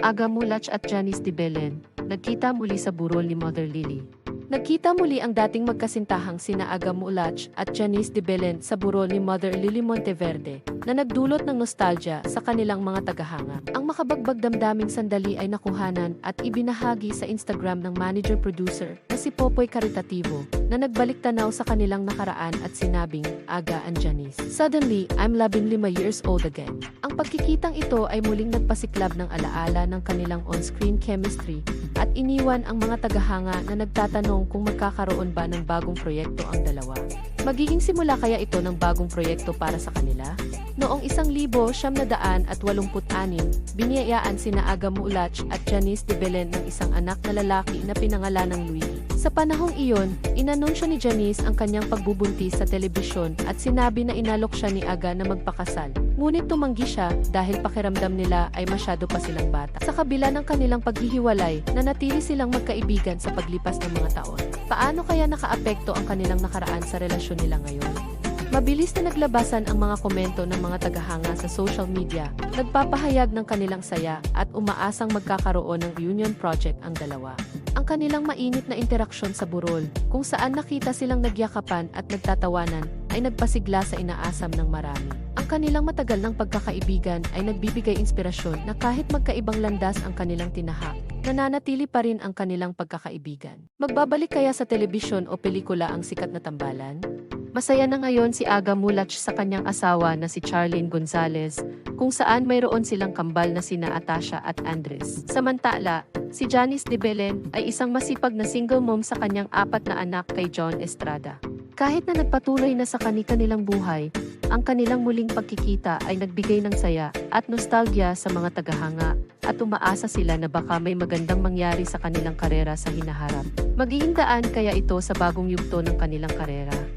Aga Mulach at Janice de Belen, nagkita muli sa burol ni Mother Lily. Nagkita muli ang dating magkasintahang sina Aga Mulach at Janice de Belen sa burol ni Mother Lily Monteverde na nagdulot ng nostalgia sa kanilang mga tagahanga. Ang makabagbag damdaming sandali ay nakuhanan at ibinahagi sa Instagram ng manager-producer na si Popoy Caritativo na nagbalik tanaw sa kanilang nakaraan at sinabing, Aga and Janice. Suddenly, I'm loving lima years old again. Ang pagkikitang ito ay muling nagpasiklab ng alaala ng kanilang on-screen chemistry at iniwan ang mga tagahanga na nagtatanong kung magkakaroon ba ng bagong proyekto ang dalawa. Magiging simula kaya ito ng bagong proyekto para sa kanila? Noong isang libo siyam na daan at walumput anim, biniyayaan sina Aga Mulach at Janice de Belen ng isang anak na lalaki na pinangalan ng Luigi. Sa panahong iyon, inanunsyo ni Janice ang kanyang pagbubuntis sa telebisyon at sinabi na inalok siya ni Aga na magpakasal. Ngunit tumanggi siya dahil pakiramdam nila ay masyado pa silang bata. Sa kabila ng kanilang paghihiwalay, nanatili silang magkaibigan sa paglipas ng mga taon. Paano kaya nakaapekto ang kanilang nakaraan sa relasyon nila ngayon? Mabilis na naglabasan ang mga komento ng mga tagahanga sa social media, nagpapahayag ng kanilang saya at umaasang magkakaroon ng reunion project ang dalawa. Ang kanilang mainit na interaksyon sa burol, kung saan nakita silang nagyakapan at nagtatawanan, ay nagpasigla sa inaasam ng marami. Ang kanilang matagal ng pagkakaibigan ay nagbibigay inspirasyon na kahit magkaibang landas ang kanilang tinahak, nananatili pa rin ang kanilang pagkakaibigan. Magbabalik kaya sa telebisyon o pelikula ang sikat na tambalan? Masaya na ngayon si Aga Mulach sa kanyang asawa na si Charlene Gonzalez, kung saan mayroon silang kambal na sina Atasha at Andres. Samantala, si Janice de Belen ay isang masipag na single mom sa kanyang apat na anak kay John Estrada. Kahit na nagpatuloy na sa kani-kanilang buhay, ang kanilang muling pagkikita ay nagbigay ng saya at nostalgia sa mga tagahanga at umaasa sila na baka may magandang mangyari sa kanilang karera sa hinaharap. Magiging daan kaya ito sa bagong yugto ng kanilang karera.